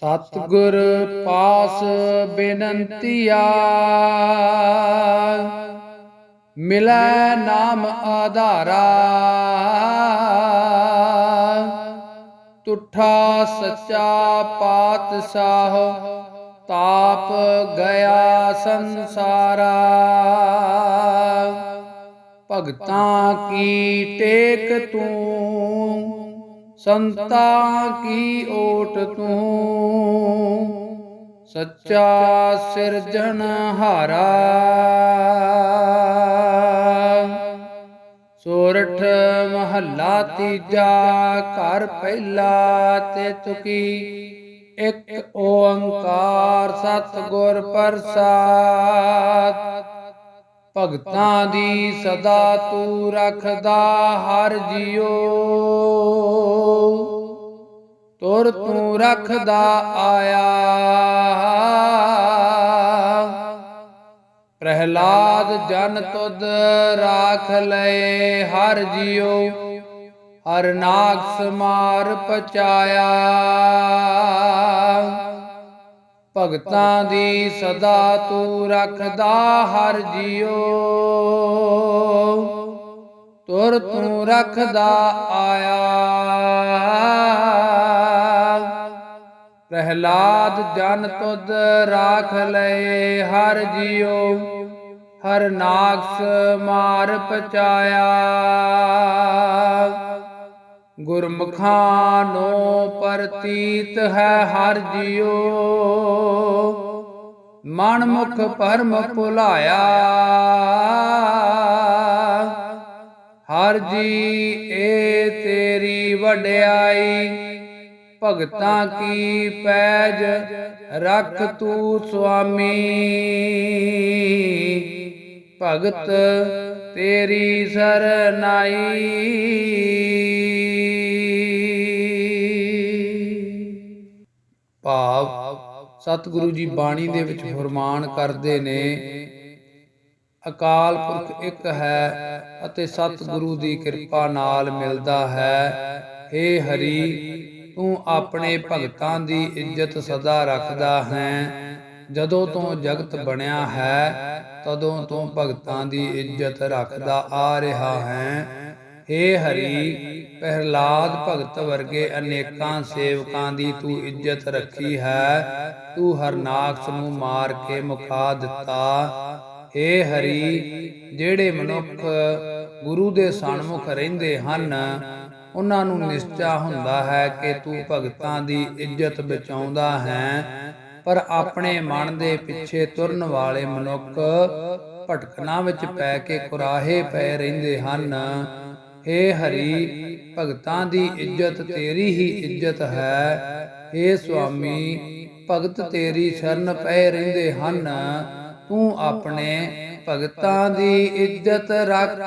ਸਤਿਗੁਰ ਪਾਸ ਬੇਨੰਤੀਆ ਮਿਲੈ ਨਾਮ ਆਧਾਰਾ। ਤੁਠਾ ਸੱਚਾ ਪਾਤਸ਼ਾਹ, ਤਾਪ ਗਿਆ ਸੰਸਾਰਾ। ਭਗਤਾਂ ਕੀ ਟੇਕ ਤੂੰ? ਸੰਤਾਂ ਕੀ ਓਟ ਤੂੰ? ਸੱਚਾ ਸਿਰਜਣ ਹਾਰਾ। ਸੋਰਠ ਮਹੱਲਾ ਤੀਜਾ, ਘਰ ਪਹਿਲਾ ਤੇ ਤੁਕੀ ਇੱਕ ਓੰਕਾਰ ਸਤਿਗੁਰ ਪ੍ਰਸਾਦ। ਭਗਤਾਂ ਦੀ ਸਦਾ ਤੂੰ ਰੱਖਦਾ ਹਰ ਜਿਉ ਤੁਰ ਤੂੰ ਰਖਦਾ ਆਇਆ। ਪ੍ਰਹਿਲਾਦ ਜਨ ਤੁਧ ਰਾਖ ਲਏ, ਹਰ ਜਿਉ, ਹਰ ਨਾਗ ਸਮਾਰ ਪਚਾਇਆ ਭਗਤਾਂ ਦੀ ਸਦਾ ਤੂੰ ਰਖਦਾ, ਹਰ ਜਿਉ। ਤੁਰ ਤੂੰ ਰਖਦਾ ਆਇਆ। ਪ੍ਰਹਿਲਾਦ ਜਨ ਤੁਧ ਰਾਖ ਲਏ, ਹਰ ਜਿਉ, ਹਰ ਨਾਗਸ ਮਾਰ ਪਚਾਇਆ। ਗੁਰਮੁਖਾਂ ਨੋ ਪ੍ਰਤੀਤ ਹੈ ਹਰ ਜਿਉ ਮਨ ਮੁਖ ਪਰਮ ਭੁਲਾਇਆ। ਹਰ ਜੀ ਏ ਤੇਰੀ ਵਡਿਆਈ ਭਗਤਾਂ ਕੀ ਪੈਜ ਰੱਖ ਤੂੰ ਸੁਆਮੀ? ਭਗਤ ਤੇਰੀ ਸਰਨਾਈ। ਭਾਵ ਸਤਿਗੁਰੂ ਜੀ ਬਾਣੀ ਦੇ ਵਿੱਚ ਫਰਮਾਨ ਕਰਦੇ ਨੇ, ਅਕਾਲ ਪੁਰਖ ਇੱਕ ਹੈ ਅਤੇ ਸਤਿਗੁਰੂ ਦੀ ਕਿਰਪਾ ਨਾਲ ਮਿਲਦਾ ਹੈ। ਏ ਹਰੀ ਤੂੰ ਆਪਣੇ ਭਗਤਾਂ ਦੀ ਇੱਜ਼ਤ ਸਦਾ ਰੱਖਦਾ ਹੈ। ਜਦੋਂ ਤੋਂ ਜਗਤ ਬਣਿਆ ਹੈ, ਤਦੋਂ ਤੋਂ ਭਗਤਾਂ ਦੀ ਇੱਜ਼ਤ ਰੱਖਦਾ ਆ ਰਿਹਾ ਹੈ। ਏ ਹਰੀ ਪਹਿਲਾਦ ਭਗਤ ਵਰਗੇ ਅਨੇਕਾਂ ਸੇਵਕਾਂ ਦੀ ਤੂੰ ਇੱਜ਼ਤ ਰੱਖੀ ਹੈ। ਤੂੰ ਹਰਨਾਕਸ ਨੂੰ ਮਾਰ ਕੇ ਮੁਕਾ ਦਿੱਤਾ। ਏ ਹਰੀ, ਜਿਹੜੇ ਮਨੁੱਖ ਗੁਰੂ ਦੇ ਸਨਮੁਖ ਰਹਿੰਦੇ ਹਨ ਉਹਨਾਂ ਨੂੰ ਨਿਸ਼ਚਾ ਹੁੰਦਾ ਹੈ ਕਿ ਤੂੰ ਭਗਤਾਂ ਦੀ ਇੱਜ਼ਤ ਬਚਾਉਂਦਾ ਹੈ, ਪਰ ਆਪਣੇ ਮਨ ਦੇ ਪਿੱਛੇ ਤੁਰਨ ਵਾਲੇ ਮਨੁੱਖ ਭਟਕਣਾ ਵਿੱਚ ਪੈ ਕੇ ਕੁਰਾਹੇ ਪੈ ਰਹਿੰਦੇ ਹਨ। ਏ ਹਰੀ, ਭਗਤਾਂ ਦੀ ਇੱਜ਼ਤ ਤੇਰੀ ਹੀ ਇੱਜ਼ਤ ਹੈ। ਏ ਸੁਆਮੀ, ਭਗਤ ਤੇਰੀ ਸ਼ਰਨ ਪੈ ਰਹਿੰਦੇ ਹਨ। ਤੂੰ ਆਪਣੇ ਭਗਤਾਂ ਦੀ ਇੱਜ਼ਤ ਰੱਖ।